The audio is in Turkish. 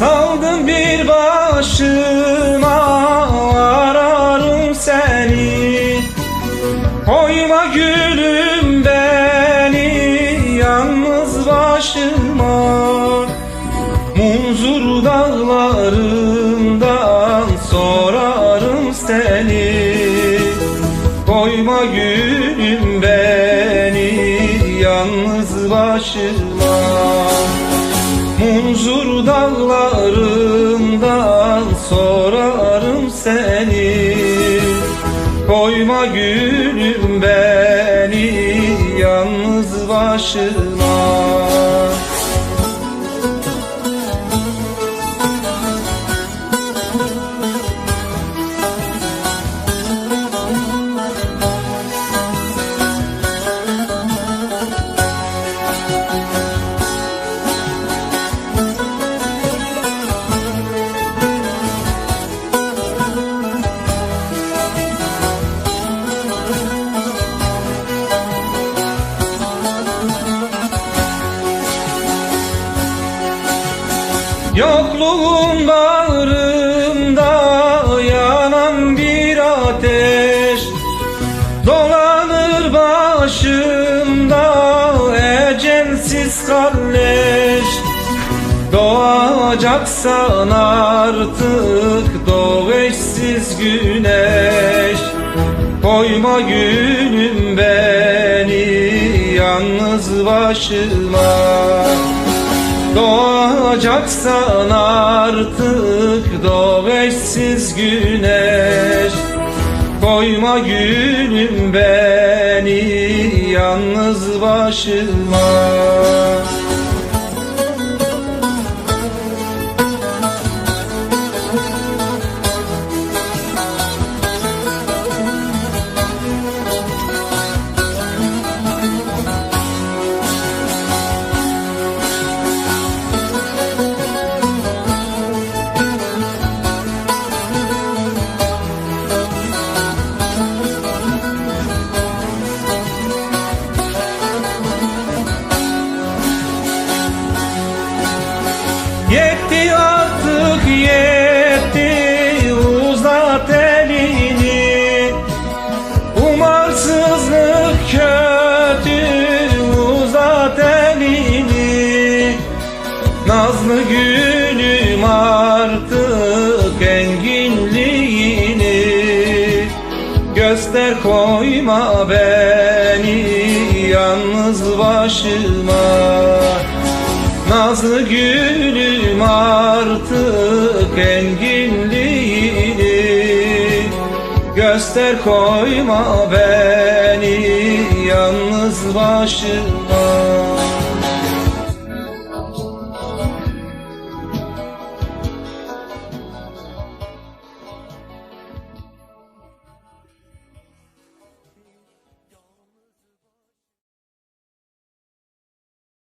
Kaldım bir başıma ararım seni. Koyma gülüm beni yalnız başıma. Munzur dağlarından sorarım seni. Koyma gülüm beni yalnız başıma Munzur dağlarından sorarım seni. Koyma gülüm beni yalnız başıma Yokluğun bağrımda yanan bir ateş Dolanır başımda ecelsiz kalleş. Doğacaksan artık doğ eşsiz güneş. Koyma gülüm beni yalnız başıma Doğacaksan artık doğ eşsiz güneş. Koyma gülüm beni yalnız başıma Yetti artık yetti uzat elini. Umarsızlık kötü uzat elini. Nazlı gülüm artık enginliğini. Göster koyma beni yalnız başıma Nazlı gülüm artık enginliğini. Göster koyma beni yalnız başıma